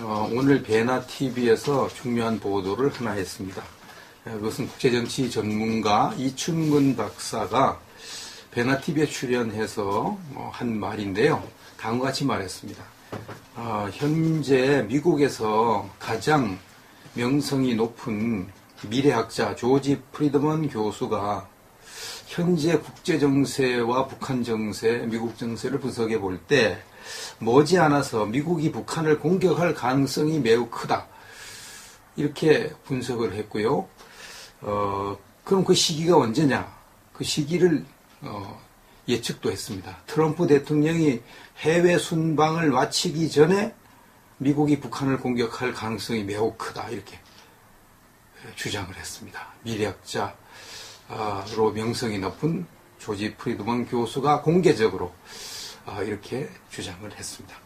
어, 오늘 베나TV에서 중요한 보도를 하나 했습니다. 어, 그것은 국제정치 전문가 이춘근 박사가 베나TV에 출연해서 어, 한 말인데요. 다음과 같이 말했습니다. 어, 현재 미국에서 가장 명성이 높은 미래학자 조지 프리드먼 교수가 현재 국제 정세와 북한 정세, 미국 정세를 분석해 볼 때 머지않아서 미국이 북한을 공격할 가능성이 매우 크다. 이렇게 분석을 했고요. 어, 그럼 그 시기가 언제냐? 그 시기를 어, 예측도 했습니다. 트럼프 대통령이 해외 순방을 마치기 전에 미국이 북한을 공격할 가능성이 매우 크다. 이렇게 주장을 했습니다. 미래학자 로 명성이 높은 조지 프리드먼 교수가 공개적으로 아, 이렇게 주장을 했습니다.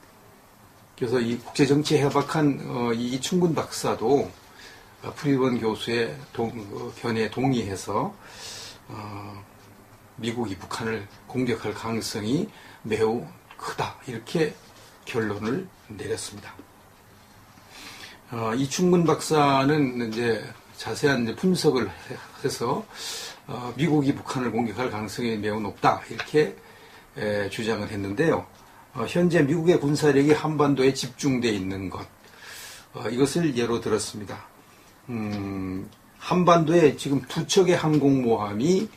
그래서 이 국제정치 해박한 어, 이 이충근 박사도 어, 프리드먼 교수의 어, 견해에 동의해서 미국이 북한을 공격할 가능성이 매우 크다 이렇게 결론을 내렸습니다. 이충근 박사는 이제 자세한 분석을 해서 어, 미국이 북한을 공격할 가능성이 매우 높다 이렇게 에, 주장을 했는데요. 어, 현재 미국의 군사력이 한반도에 집중되어 있는 것 어, 이것을 예로 들었습니다. 음, 한반도에 지금 두 척의 항공모함이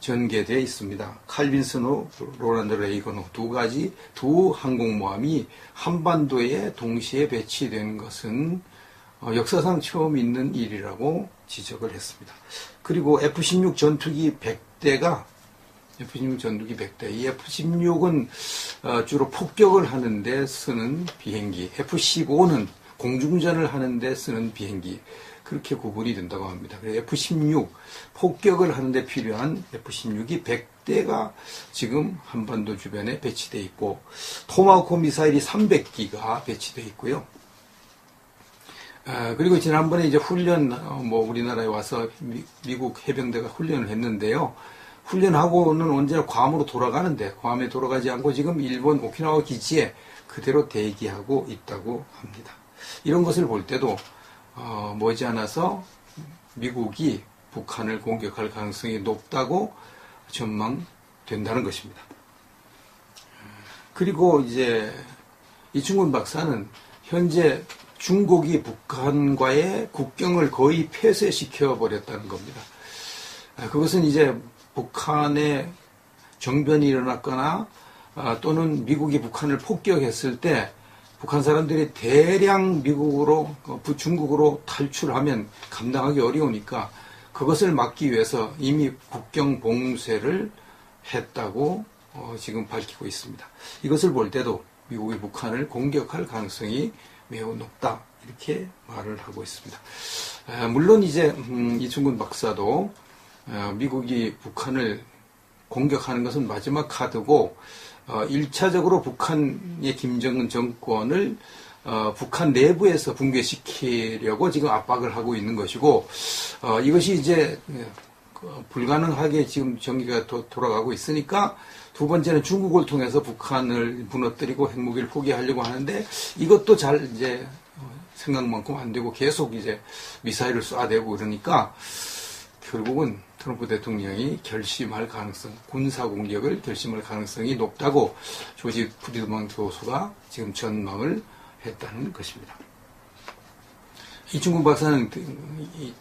전개되어 있습니다. 칼빈스노, 로란드 레이건호 두 가지 두 항공모함이 한반도에 동시에 배치된 것은 어, 역사상 처음 있는 일이라고 지적을 했습니다. 그리고 F-16 전투기 100대가 F-16 전투기 100대. 이 F-16은 어, 주로 폭격을 하는데 쓰는 비행기. F-15는 공중전을 하는데 쓰는 비행기. 그렇게 구분이 된다고 합니다. F-16 폭격을 하는데 필요한 F-16이 100대가 지금 한반도 주변에 배치되어 있고 토마호크 미사일이 300기가 배치되어 있고요. 아, 그리고 지난번에 이제 훈련, 어, 뭐 우리나라에 와서 미, 국 해병대가 훈련을 했는데요. 훈련하고는 언제나 괌으로 돌아가는데 괌에 돌아가지 않고 지금 일본 오키나와 기지에 그대로 대기하고 있다고 합니다. 이런 것을 볼 때도 어, 머지않아서 미국이 북한을 공격할 가능성이 높다고 전망된다는 것입니다. 그리고 이제 이충근 박사는 현재 중국이 북한과의 국경을 거의 폐쇄시켜 버렸다는 겁니다. 아, 그것은 이제 북한의 정변이 일어났거나 아, 또는 미국이 북한을 폭격했을 때 북한 사람들이 대량 미국으로 어, 중국으로 탈출하면 감당하기 어려우니까 그것을 막기 위해서 이미 국경 봉쇄를 했다고 어, 지금 밝히고 있습니다. 이것을 볼 때도 미국이 북한을 공격할 가능성이 매우 높다 이렇게 말을 하고 있습니다. 물론 이제 음, 이충근 박사도 미국이 북한을 공격하는 것은 마지막 카드고 1차적으로 어, 북한의 김정은 정권을 어, 북한 내부에서 붕괴시키려고 지금 압박을 하고 있는 것이고 어, 이것이 이제 그 불가능하게 지금 전기가 돌아가고 있으니까 두 번째는 중국을 통해서 북한을 무너뜨리고 핵무기를 포기하려고 하는데 이것도 잘 이제 생각만큼 안 되고 계속 이제 미사일을 쏴대고 그러니까 결국은 트럼프 대통령이 결심할 가능성, 군사 공격을 결심할 가능성이 높다고 조지 프리드먼 교수가 지금 전망을 했다는 것입니다. 이중국 박사는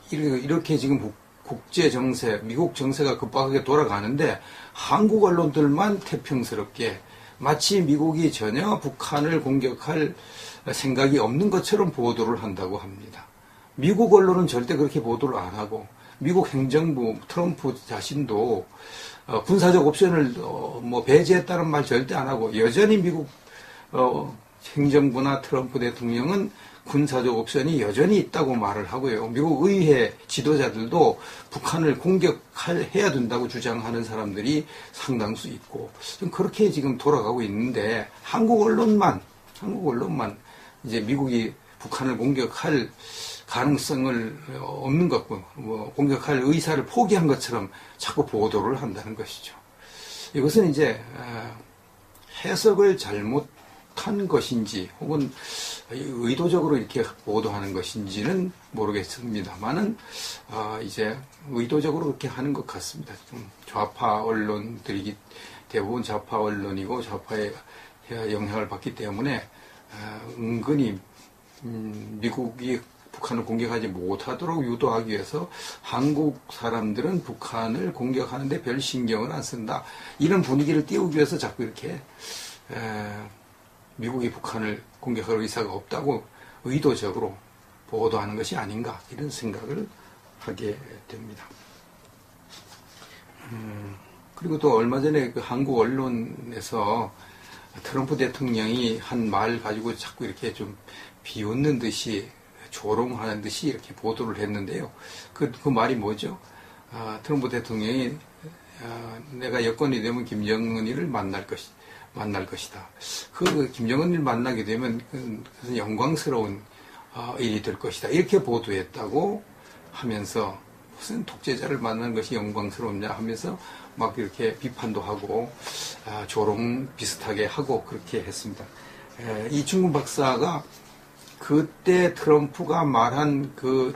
이렇게 지금 국제 정세, 미국 정세가 급박하게 돌아가는데 한국 언론들만 태평스럽게 마치 미국이 전혀 북한을 공격할 생각이 없는 것처럼 보도를 한다고 합니다. 미국 언론은 절대 그렇게 보도를 안 하고 미국 행정부 트럼프 자신도 어, 군사적 옵션을 어, 뭐 배제했다는 말 절대 안 하고 여전히 미국 어, 행정부나 트럼프 대통령은 군사적 옵션이 여전히 있다고 말을 하고요. 미국 의회 지도자들도 북한을 공격해야 된다고 주장하는 사람들이 상당수 있고 그렇게 지금 돌아가고 있는데 한국 언론만 한국 언론만 이제 미국이 북한을 공격할 가능성을 없는 것고 뭐 공격할 의사를 포기한 것처럼 자꾸 보도를 한다는 것이죠. 이것은 이제 아, 해석을 잘못 약속한 것인지 혹은 의도적으로 이렇게 보도하는 것인지는 모르겠습니다만은 어, 이제 의도적으로 그렇게 하는 것 같습니다. 좀 좌파 언론들이 대부분 좌파 언론이고 좌파의 영향을 받기 때문에 어, 은근히 음, 미국이 북한을 공격하지 못하도록 유도하기 위해서 한국 사람들은 북한을 공격하는데 별 신경을 안 쓴다. 이런 분위기를 띄우기 위해서 자꾸 이렇게 에, 미국이 북한을 공격할 의사가 없다고 의도적으로 보도하는 것이 아닌가 이런 생각을 하게 됩니다. 음, 그리고 또 얼마 전에 그 한국 언론에서 트럼프 대통령이 한 말 가지고 자꾸 이렇게 좀 비웃는 듯이 조롱하는 듯이 이렇게 보도를 했는데요. 그, 그 말이 뭐죠? 아, 트럼프 대통령이 아, 내가 여건이 되면 김정은이를 만날 것이 만날 것이다. 그 김정은을 만나게 되면 그것은 영광스러운 아, 일이 될 것이다. 이렇게 보도했다고 하면서 무슨 독재자를 만나는 것이 영광스럽냐 하면서 막 이렇게 비판도 하고 아, 조롱 비슷하게 하고 그렇게 했습니다. 에, 이충근 박사가 그때 트럼프가 말한 그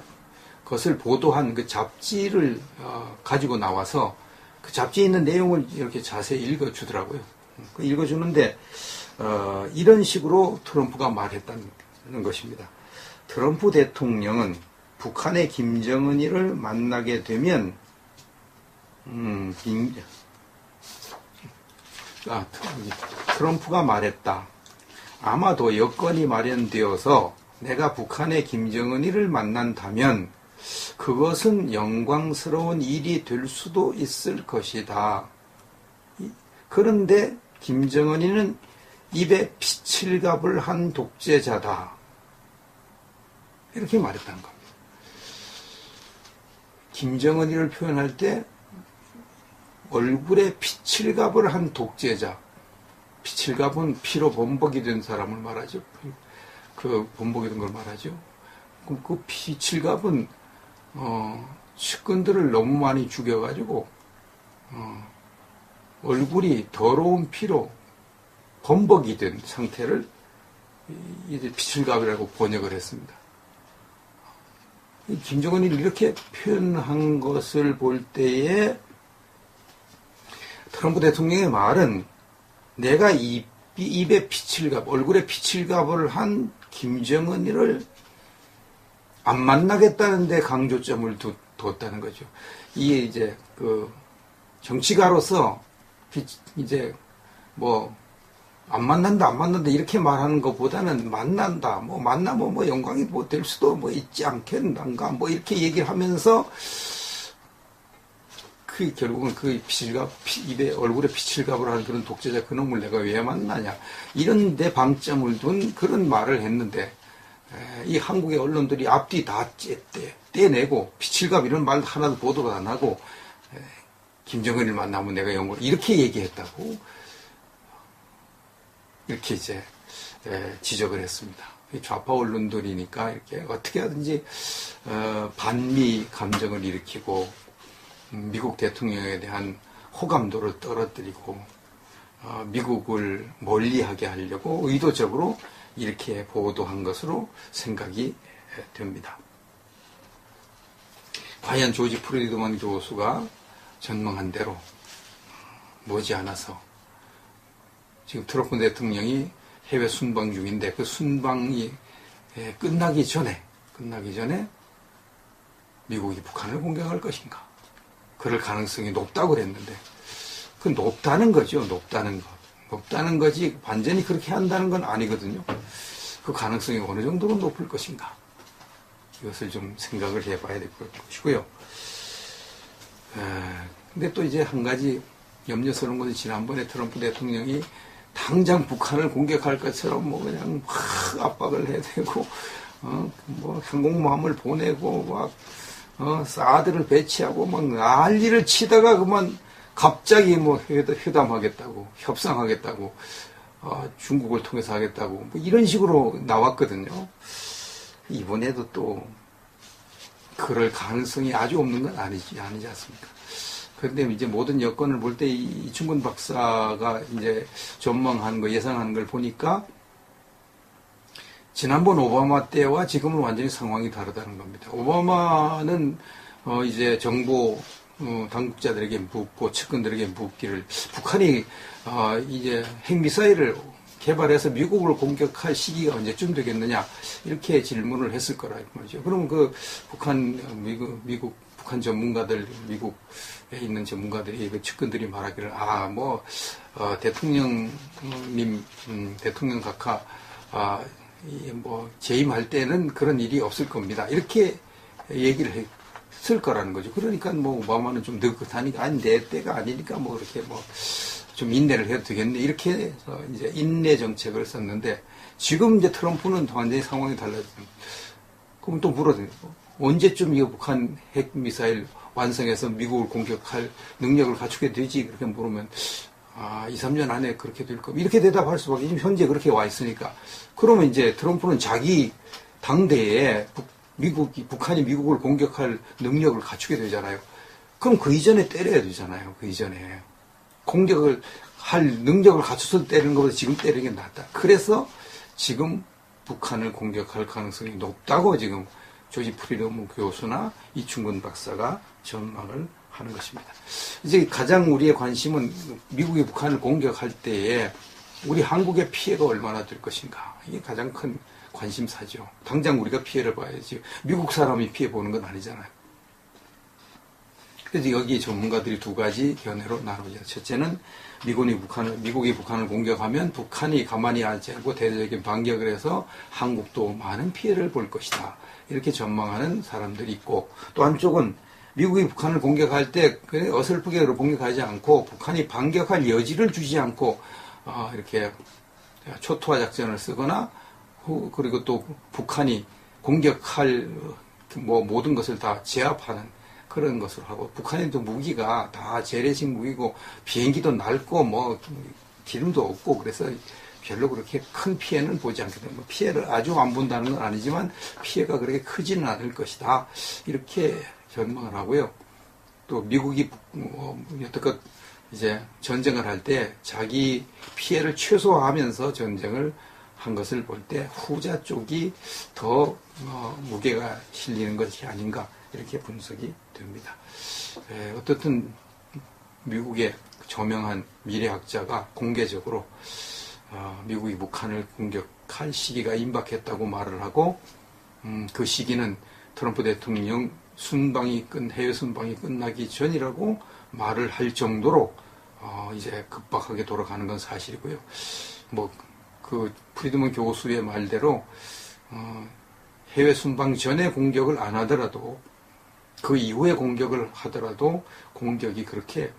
것을 보도한 그 잡지를 어, 가지고 나와서 그 잡지에 있는 내용을 이렇게 자세히 읽어주더라고요. 그 읽어주는데 어, 이런 식으로 트럼프가 말했다는 것입니다. 트럼프 대통령은 북한의 김정은이를 만나게 되면 음, 빈, 아, 트럼프가 말했다. 아마도 여건이 마련되어서 내가 북한의 김정은이를 만난다면 그것은 영광스러운 일이 될 수도 있을 것이다. 그런데 김정은이는 입에 피칠갑을 한 독재자다. 이렇게 말했다는 겁니다. 김정은이를 표현할 때 얼굴에 피칠갑을 한 독재자. 피칠갑은 피로 범벅이 된 사람을 말하죠. 그 범벅이 된 걸 말하죠. 그, 그 피칠갑은 어, 측근들을 너무 많이 죽여가지고 어, 얼굴이 더러운 피로 범벅이 된 상태를 이제 피칠갑이라고 번역을 했습니다. 김정은이 이렇게 표현한 것을 볼 때에 트럼프 대통령의 말은 내가 입, 입에 피칠갑, 얼굴에 피칠갑을 한 김정은이를 안 만나겠다는데 강조점을 두, 뒀다는 거죠. 이게 이제 그 정치가로서 이제 뭐 안 만난다, 안 만난다 이렇게 말하는 것보다는 만난다, 뭐 만나면 뭐 영광이 뭐 될 수도 뭐 있지 않겠는가, 뭐 이렇게 얘기를 하면서 그 결국은 그 피칠갑, 입에 얼굴에 피칠갑을 하는 그런 독재자 그놈을 내가 왜 만나냐. 이런 데 방점을 둔 그런 말을 했는데, 이 한국의 언론들이 앞뒤 다 떼, 떼내고, 피칠갑 이런 말 하나도 보도를 안 하고, 김정은을 만나면 내가 영광, 이렇게 얘기했다고, 이렇게 이제, 지적을 했습니다. 좌파 언론들이니까 이렇게 어떻게 하든지, 어, 반미 감정을 일으키고, 미국 대통령에 대한 호감도를 떨어뜨리고 어, 미국을 멀리하게 하려고 의도적으로 이렇게 보도한 것으로 생각이 됩니다. 과연 조지 프리드먼 교수가 전망한 대로 머지않아서 지금 트럼프 대통령이 해외 순방 중인데 그 순방이 끝나기 전에 끝나기 전에 미국이 북한을 공격할 것인가? 그럴 가능성이 높다고 그랬는데 그 높다는 거죠. 높다는 것. 높다는 거지 완전히 그렇게 한다는 건 아니거든요. 그 가능성이 어느 정도로 높을 것인가. 이것을 좀 생각을 해봐야 될 것이고요. 근데 또 이제 한 가지 염려스러운 것은 지난번에 트럼프 대통령이 당장 북한을 공격할 것처럼 뭐 그냥 막 압박을 해야 되고, 어, 뭐 항공모함을 보내고 막 어, 사드를 배치하고 막 난리를 치다가 그만 갑자기 뭐 회담, 하겠다고 협상하겠다고 어, 중국을 통해서 하겠다고 뭐 이런 식으로 나왔거든요. 이번에도 또 그럴 가능성이 아주 없는 건 아니지 아니지 않습니까? 그런데 이제 모든 여건을 볼 때 이충근 박사가 이제 전망하는 거 예상하는 걸 보니까 지난번 오바마 때와 지금은 완전히 상황이 다르다는 겁니다. 오바마는 어 이제 정보 어 당국자들에게 묻고 측근들에게 묻기를 북한이 어 이제 핵미사일을 개발해서 미국을 공격할 시기가 언제쯤 되겠느냐 이렇게 질문을 했을 거라 말이죠. 그럼 그 북한 미국 미국 북한 전문가들 미국에 있는 전문가들이 그 측근들이 말하기를 아뭐 어, 대통령님 음, 대통령 각하 아, 뭐 재임할 때는 그런 일이 없을 겁니다. 이렇게 얘기를 했을 거라는 거죠. 그러니까 뭐 오바마는 좀 느긋하니까 아니 내 때가 아니니까 뭐 그렇게 뭐 좀 인내를 해도 되겠네 이렇게 해서 이제 인내 정책을 썼는데 지금 이제 트럼프는 완전히 상황이 달라지죠. 그럼 또 물어요. 언제쯤 이 북한 핵 미사일 완성해서 미국을 공격할 능력을 갖추게 되지? 그렇게 물으면 아, 2, 3년 안에 그렇게 될 겁니다. 이렇게 대답할 수밖에 지금 현재 그렇게 와 있으니까. 그러면 이제 트럼프는 자기 당대에 북, 미국이, 북한이 미국을 공격할 능력을 갖추게 되잖아요. 그럼 그 이전에 때려야 되잖아요. 그 이전에. 공격을 할 능력을 갖춰서 때리는 것보다 지금 때리는 게 낫다. 그래서 지금 북한을 공격할 가능성이 높다고 지금 조지 프리덤 교수나 이충근 박사가 전망을 하는 것입니다. 이제 가장 우리의 관심은 미국이 북한을 공격할 때에 우리 한국의 피해가 얼마나 될 것인가. 이게 가장 큰 관심사죠. 당장 우리가 피해를 봐야지. 미국 사람이 피해 보는 건 아니잖아요. 그래서 여기 전문가들이 두 가지 견해로 나누죠. 첫째는 미군이 북한을, 미국이 북한을 공격하면 북한이 가만히 앉지 않고 대대적인 반격을 해서 한국도 많은 피해를 볼 것이다. 이렇게 전망하는 사람들이 있고 또 한쪽은 미국이 북한을 공격할 때 어설프게 공격하지 않고 북한이 반격할 여지를 주지 않고 어, 이렇게 초토화 작전을 쓰거나 그리고 또 북한이 공격할 뭐 모든 것을 다 제압하는 그런 것을 하고 북한에도 무기가 다 재래식 무기고 비행기도 낡고 뭐 기름도 없고 그래서 별로 그렇게 큰 피해는 보지 않게 됩니다. 뭐 피해를 아주 안 본다는 건 아니지만 피해가 그렇게 크지는 않을 것이다. 이렇게 전망을 하고요. 또 미국이 뭐 여태껏 이제 전쟁을 할 때 자기 피해를 최소화하면서 전쟁을 한 것을 볼 때 후자 쪽이 더 어, 무게가 실리는 것이 아닌가 이렇게 분석이 됩니다. 에, 어떻든 미국의 저명한 미래학자가 공개적으로 어, 미국이 북한을 공격할 시기가 임박했다고 말을 하고 음, 그 시기는 트럼프 대통령 순방이 끝 해외 순방이 끝나기 전이라고 말을 할 정도로 어, 이제 급박하게 돌아가는 건 사실이고요. 뭐 그 프리드먼 교수의 말대로 어, 해외 순방 전에 공격을 안 하더라도 그 이후에 공격을 하더라도 공격이 그렇게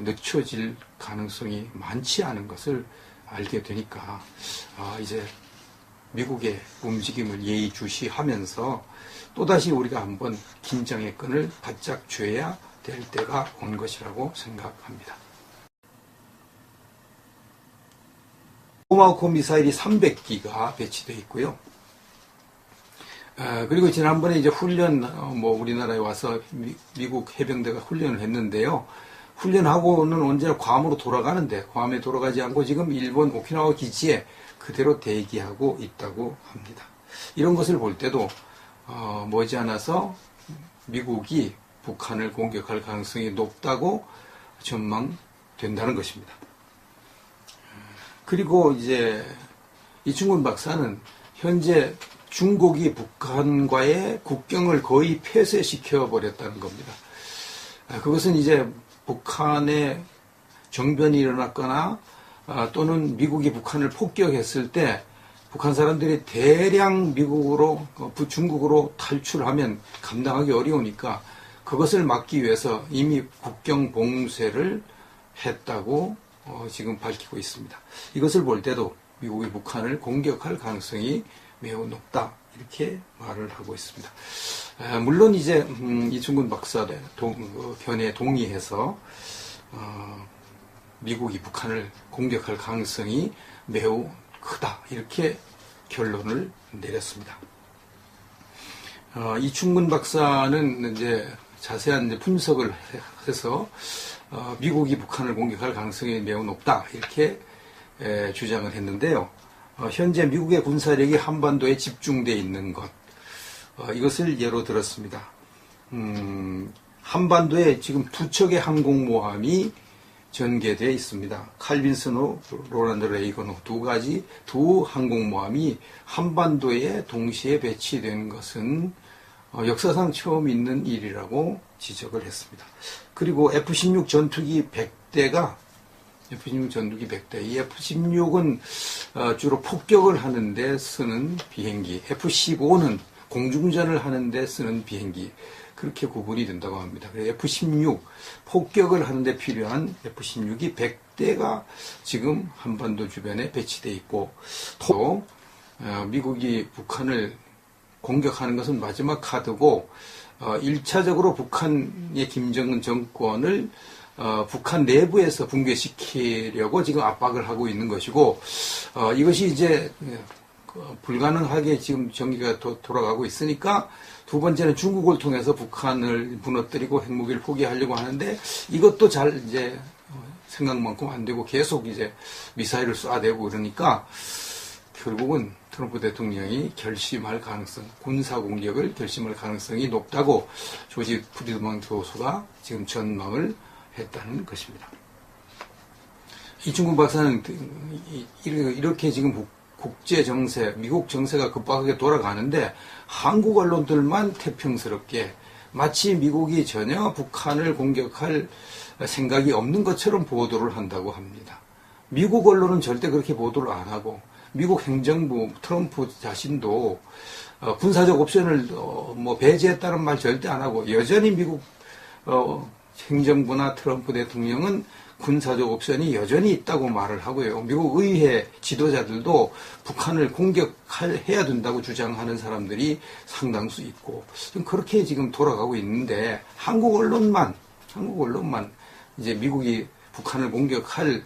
늦춰질 가능성이 많지 않은 것을 알게 되니까 아, 이제 미국의 움직임을 예의주시하면서 또다시 우리가 한번 긴장의 끈을 바짝 쥐어야 될 때가 온 것이라고 생각합니다. 토마호크 미사일이 300기가 배치되어 있고요. 아, 그리고 지난번에 이제 훈련, 어, 뭐 우리나라에 와서 미, 국 해병대가 훈련을 했는데요. 훈련하고는 언제나 괌으로 돌아가는데 괌에 돌아가지 않고 지금 일본 오키나와 기지에 그대로 대기하고 있다고 합니다. 이런 것을 볼 때도 어, 머지않아서 미국이 북한을 공격할 가능성이 높다고 전망된다는 것입니다. 그리고 이제 이충근 박사는 현재 중국이 북한과의 국경을 거의 폐쇄시켜 버렸다는 겁니다. 아, 그것은 이제 북한의 정변이 일어났거나 아, 또는 미국이 북한을 폭격했을 때 북한 사람들이 대량 미국으로 어, 중국으로 탈출하면 감당하기 어려우니까 그것을 막기 위해서 이미 국경 봉쇄를 했다고 어, 지금 밝히고 있습니다. 이것을 볼 때도 미국이 북한을 공격할 가능성이 매우 높다 이렇게 말을 하고 있습니다. 물론 이제 음, 이충근 박사의 그 견해에 동의해서 어, 미국이 북한을 공격할 가능성이 매우 크다 이렇게 결론을 내렸습니다. 어, 이충근 박사는 이제 자세한 이제 분석을 해서 어, 미국이 북한을 공격할 가능성이 매우 높다 이렇게 에, 주장을 했는데요. 어, 현재 미국의 군사력이 한반도에 집중되어 있는 것 어, 이것을 예로 들었습니다. 음, 한반도에 지금 두 척의 항공모함이 전개되어 있습니다. 칼빈스노, 로란드 레이건 두 가지 두 항공모함이 한반도에 동시에 배치된 것은 어, 역사상 처음 있는 일이라고 지적을 했습니다. 그리고 F-16 전투기 100대가 F-16 전투기 100대. 이 F-16은 어, 주로 폭격을 하는데 쓰는 비행기. F-15는 공중전을 하는데 쓰는 비행기. 그렇게 구분이 된다고 합니다. 그래서 F-16 폭격을 하는데 필요한 F-16이 100대가 지금 한반도 주변에 배치되어 있고 또 어, 미국이 북한을 공격하는 것은 마지막 카드고 어, 1차적으로 북한의 김정은 정권을 어, 북한 내부에서 붕괴시키려고 지금 압박을 하고 있는 것이고 어, 이것이 이제 어, 불가능하게 지금 전기가 도, 돌아가고 있으니까 두 번째는 중국을 통해서 북한을 무너뜨리고 핵무기를 포기하려고 하는데 이것도 잘 이제 어, 생각만큼 안 되고 계속 이제 미사일을 쏴대고 그러니까 결국은 트럼프 대통령이 결심할 가능성, 군사 공격을 결심할 가능성이 높다고 조지 프리드먼 교수가 지금 전망을 했다는 것입니다. 이충근 박사는 이렇게 지금 국제 정세, 미국 정세가 급박하게 돌아가는데 한국 언론들만 태평스럽게 마치 미국이 전혀 북한을 공격할 생각이 없는 것처럼 보도를 한다고 합니다. 미국 언론은 절대 그렇게 보도를 안 하고 미국 행정부 트럼프 자신도 어, 군사적 옵션을 어, 뭐 배제했다는 말 절대 안 하고 여전히 미국 어, 행정부나 트럼프 대통령은 군사적 옵션이 여전히 있다고 말을 하고요. 미국 의회 지도자들도 북한을 공격해야 된다고 주장하는 사람들이 상당수 있고 그렇게 지금 돌아가고 있는데 한국 언론만 한국 언론만 이제 미국이 북한을 공격할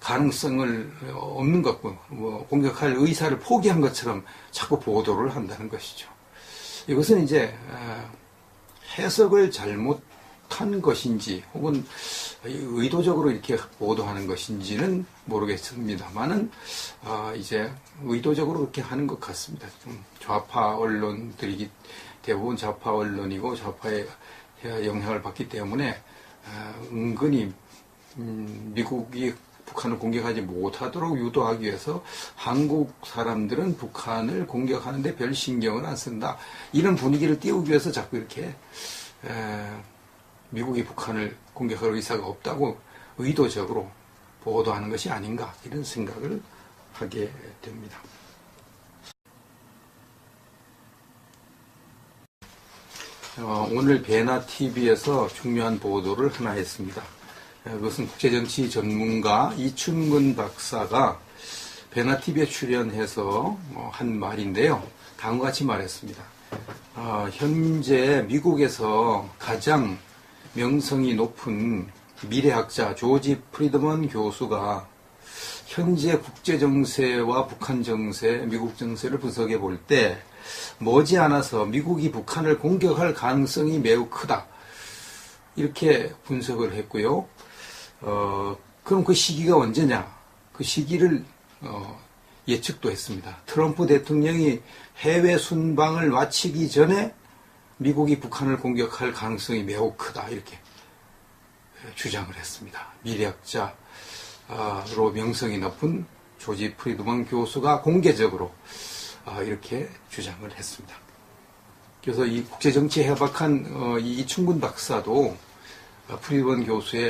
가능성을 없는 것, 뭐 공격할 의사를 포기한 것처럼 자꾸 보도를 한다는 것이죠. 이것은 이제 아, 해석을 잘못 한 것인지 혹은 의도적으로 이렇게 보도하는 것인지는 모르겠습니다만은 아, 이제 의도적으로 그렇게 하는 것 같습니다. 좀 좌파 언론들이 대부분 좌파 언론이고 좌파의 영향을 받기 때문에 아, 은근히 음, 미국이 북한을 공격하지 못하도록 유도하기 위해서 한국 사람들은 북한을 공격하는데 별 신경을 안 쓴다. 이런 분위기를 띄우기 위해서 자꾸 이렇게 에, 미국이 북한을 공격할 의사가 없다고 의도적으로 보도하는 것이 아닌가 이런 생각을 하게 됩니다. 어, 오늘 베나 TV에서 중요한 보도를 하나 했습니다. 예, 그것은 국제정치 전문가 이춘근 박사가 베나티비에 출연해서 뭐한 말인데요. 다음과 같이 말했습니다. 어, 현재 미국에서 가장 명성이 높은 미래학자 조지 프리드먼 교수가 현재 국제 정세와 북한 정세, 미국 정세를 분석해 볼 때 머지않아서 미국이 북한을 공격할 가능성이 매우 크다. 이렇게 분석을 했고요. 어, 그럼 그 시기가 언제냐? 그 시기를 어, 예측도 했습니다. 트럼프 대통령이 해외 순방을 마치기 전에 미국이 북한을 공격할 가능성이 매우 크다 이렇게 주장을 했습니다. 미래학자로 명성이 높은 조지 프리드먼 교수가 공개적으로 아, 이렇게 주장을 했습니다. 그래서 이 국제정치 해박한 어, 이 이충근 박사도 프리드먼 교수의